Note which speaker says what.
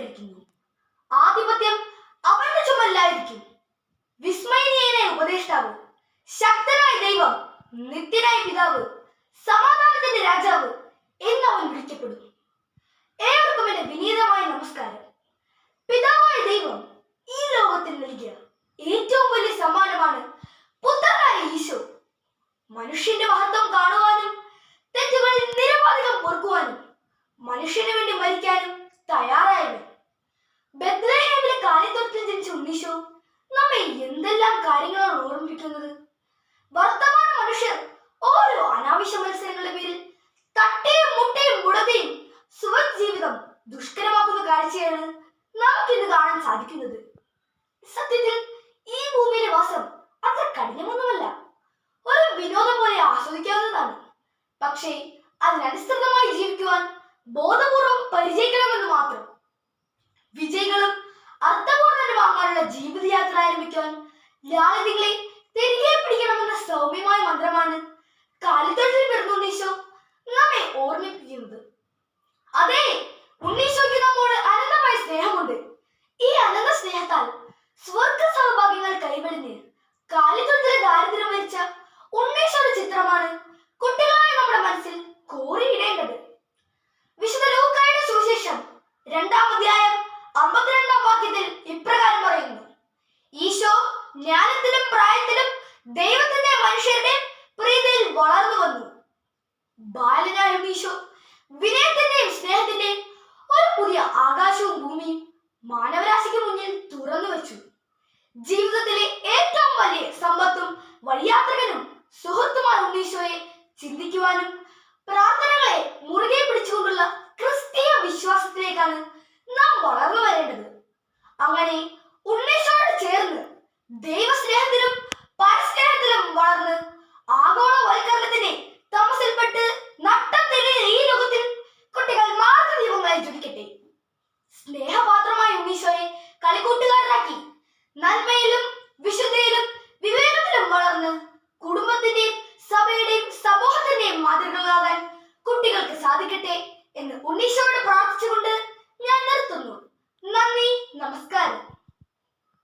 Speaker 1: നൽകപ്പെട്ടിരിക്കുന്നു ആധിപത്യം അവന്റെ ചുമലിലായിരിക്കും. വിസ്മയനീയനായ ഉപദേഷ്ടാവ് ശക്തനായ ദൈവം നിത്യനായ പിതാവ് സമാധാനത്തിന്റെ രാജാവ് എന്നവൻ വിളിക്കപ്പെടുന്നു. ഏവർക്കും എന്റെ വിനീതമായ നമസ്കാരം. പിതാവായ ദൈവം ഈ ലോകത്തിൽ നൽകിയ ഏറ്റവും വലിയ സമ്മാനമാണ് പുത്രനായ ഈശോ. മനുഷ്യന്റെ മഹത്വം കാണുവാനും ഓർമ്മിപ്പിക്കുന്നത് വർത്തമാന മനുഷ്യർ ഓരോ അനാവശ്യ മത്സരങ്ങളുടെ പേരിൽ തട്ടയും മുട്ടയും മുടതയും സുഖജീവിതം ദുഷ്കരമാക്കുന്ന കാഴ്ചയാണ് നമുക്കിന്ന് കാണാൻ സാധിക്കുന്നത്. സത്യത്തിൽ ഈ ഭൂമിയിലെ വാസം അത്ര കഠിനമൊന്നുമല്ല. ഒരു വിനോദം പോലെ ആസ്വദിക്കാവുന്നതാണ്. പക്ഷേ അതിനനുസൃതമായി ജീവിക്കുവാൻ ബോധപൂർവം പരിചയിക്കണമെന്ന് മാത്രം. വിജയികളും അർത്ഥപൂർണരുമാകാനുള്ള ജീവിതയാത്ര ആരംഭിക്കാൻ ലാളിത്യങ്ങളെ കാലിത്തൊട്ടിൽ പിറന്ന ഉണ്ണീശോ? നമ്മെ ഓർമ്മിപ്പിക്കുന്നത്. അതെ ഉണ്ണീശോയ്ക്ക് നമ്മോട് അനന്തമായ സ്നേഹമുണ്ട്. ഈ അനന്ത സ്നേഹത്താൽ സ്വർഗ സൗഭാഗ്യങ്ങൾ കൈവെളിഞ്ഞ് കാലിത്തൊട്ടിലെ ദാരിദ്ര്യം മരിച്ച ഉണ്ണീശോയുടെ ചിത്രമാണ് കുട്ടികളായ നമ്മുടെ മനസ്സിൽ കോറിയിടേണ്ടത് വിശുദ്ധ ലൂക്കായുടെ സുവിശേഷം രണ്ടാം അധ്യായം അമ്പത്തിരണ്ടാം വാക്യത്തിൽ ഇപ്രകാരം പറയുന്നു. ഈശോ ജ്ഞാനത്തിലും പ്രായത്തിലും ദൈവത്തിന്റെ മനുഷ്യരുടെ പ്രീതിയിൽ വളർന്നു വന്നു ബാലനായ മീശോ വിനയത്തിന്റെയും സ്നേഹത്തിന്റെയും ഒരു പുതിയ ആകാശവും ഭൂമിയും മാനവരാശിക്ക് മുന്നിൽ തുറന്നു വെച്ചു. ജീവിതത്തിലെ ഏറ്റവും വലിയ സമ്പത്തും വഴിയാത്രകനും സുഹൃത്തുമായ ഉണ്ണീശോയെ ചിന്തിക്കുവാനും പ്രാർത്ഥനകളെ മുറുകെ പിടിച്ചുകൊണ്ടുള്ള ക്രിസ്തീയ വിശ്വാസത്തിലേക്കാണ് നാം വളർന്നു വരേണ്ടത്. അങ്ങനെ ഉണ്ണീശോയോട് ചേർന്ന് ദൈവസ്നേഹത്തിലും സ്നേഹപാത്രമായ ഉണ്ണീശോയെ കളിക്കൂട്ടുകാരനാക്കി. നന്മയിലും